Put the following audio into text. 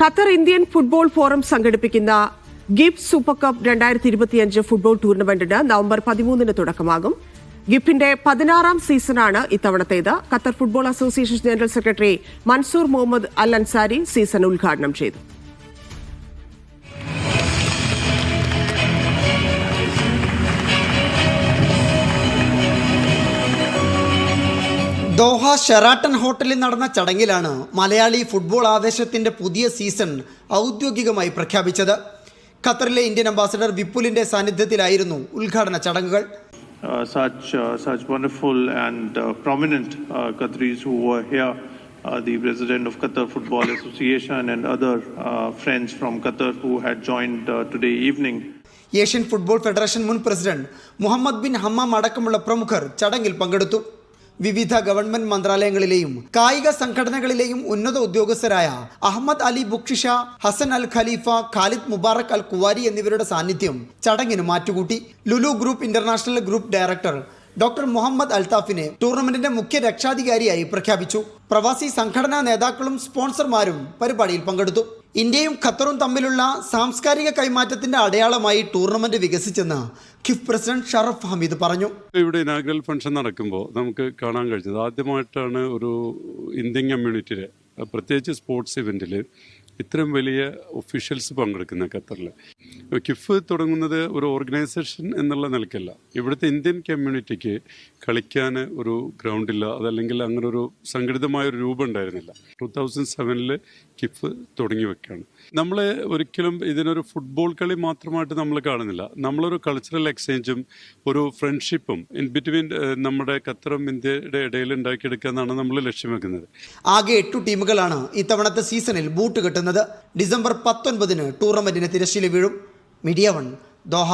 Qatar Indian football forum സംഘടിപ്പിക്കുന്ന ഗിഫ് super cup രണ്ടായിരത്തി ഇരുപത്തിയഞ്ച് ഫുട്ബോൾ ടൂർണമെന്റിന് നവംബർ പതിമൂന്നിന് തുടക്കമാകും. ഗിഫിന്റെ പതിനാറാം സീസണാണ് ഇത്തവണത്തേത്. Qatar football association general secretary Mansoor Muhammad Al Ansari season ഉദ്ഘാടനം ചെയ്തു. ദോഹ ഷെറാട്ടൺ ഹോട്ടലിൽ നടന്ന ചടങ്ങിലാണ് മലയാളി ഫുട്ബോൾ ആവേശത്തിന്റെ പുതിയ സീസൺ ഔദ്യോഗികമായി പ്രഖ്യാപിച്ചത് ഖത്തറിലെ ഇന്ത്യൻ അംബാസഡർ വിപുലിന്റെ സാന്നിധ്യത്തിലായിരുന്നു ഉദ്ഘാടന ചടങ്ങുകൾ uh, such uh, such wonderful and uh, prominent uh, Qataris who were here. Uh, the president of Qatar Football Association and other uh, friends from Qatar who had joined uh, today evening. Asian football federation മുൻ president Muhammad bin Hammam അടക്കമുള്ള പ്രമുഖർ ചടങ്ങിൽ പങ്കെടുത്തു വിവിധ government മന്ത്രാലയങ്ങളിലെയും കായിക സംഘടനകളിലെയും ഉന്നത ഉദ്യോഗസ്ഥരായ Ahmed Ali Bukshisha Hassan Al Khalifa Khalid Mubarak Al Kuwari എന്നിവരുടെ സാന്നിധ്യം ചടങ്ങിന് മാറ്റുകൂട്ടി. Lulu group international group director doctor Muhammad അൽത്താഫിനെ ടൂർണമെന്റിന്റെ മുഖ്യ രക്ഷാധികാരിയായി പ്രഖ്യാപിച്ചു. പ്രവാസി സംഘടനാ നേതാക്കളും സ്പോൺസർമാരും പരിപാടിയിൽ പങ്കെടുത്തു. ഇന്ത്യയും ഖത്തറും തമ്മിലുള്ള സാംസ്കാരിക കൈമാറ്റത്തിന്റെ അടയാളമായി ടൂർണമെന്റ് വികസിച്ചെന്ന് കിഫ് പ്രസിഡന്റ് ഷറഫ് ഹമീദ് പറഞ്ഞു. ഇവിടെ ഇനാഗ്രൽ ഫംഗ്ഷൻ നടക്കുമ്പോൾ നമുക്ക് കാണാൻ കഴിഞ്ഞത് ആദ്യമായിട്ടാണ് ഒരു ഇന്ത്യൻ കമ്മ്യൂണിറ്റിയിലെ പ്രത്യേകിച്ച് സ്പോർട്സ് ഇവന്റിൽ ഇത്രയും വലിയ ഒഫീഷ്യൽസ് പങ്കെടുക്കുന്ന ഖത്തറിൽ കിഫ് തുടങ്ങുന്നത് ഒരു ഓർഗനൈസേഷൻ എന്നുള്ള നിലയ്ക്കല്ല ഇവിടുത്തെ ഇന്ത്യൻ കമ്മ്യൂണിറ്റിക്ക് കളിക്കാൻ ഒരു ഗ്രൗണ്ടില്ല അതല്ലെങ്കിൽ അങ്ങനെ ഒരു സംഘടിതമായ ഒരു രൂപം ഉണ്ടായിരുന്നില്ല. ടൂ തൗസൻഡ് സെവനിൽ കിഫ് തുടങ്ങി വെക്കുകയാണ് നമ്മൾ ഒരിക്കലും ഇതിനൊരു ഫുട്ബോൾ കളി മാത്രമായിട്ട് നമ്മൾ കാണുന്നില്ല. നമ്മളൊരു കൾച്ചറൽ എക്സ്ചേഞ്ചും ഒരു ഫ്രണ്ട്ഷിപ്പും ഇൻ ബിറ്റ്വീൻ നമ്മുടെ ഖത്തറും ഇന്ത്യയുടെ ഇടയിൽ ഉണ്ടാക്കിയെടുക്കുക എന്നാണ് നമ്മൾ ലക്ഷ്യം വെക്കുന്നത്. ആകെ എട്ടു ടീമുകളാണ് ഇത്തവണത്തെ സീസണിൽ ബൂട്ട് കെട്ടുന്നത്. ഡിസംബർ പത്തൊൻപതിന് ടൂർണമെന്റിന് തിരശ്ശീല വീഴും. Media one Doha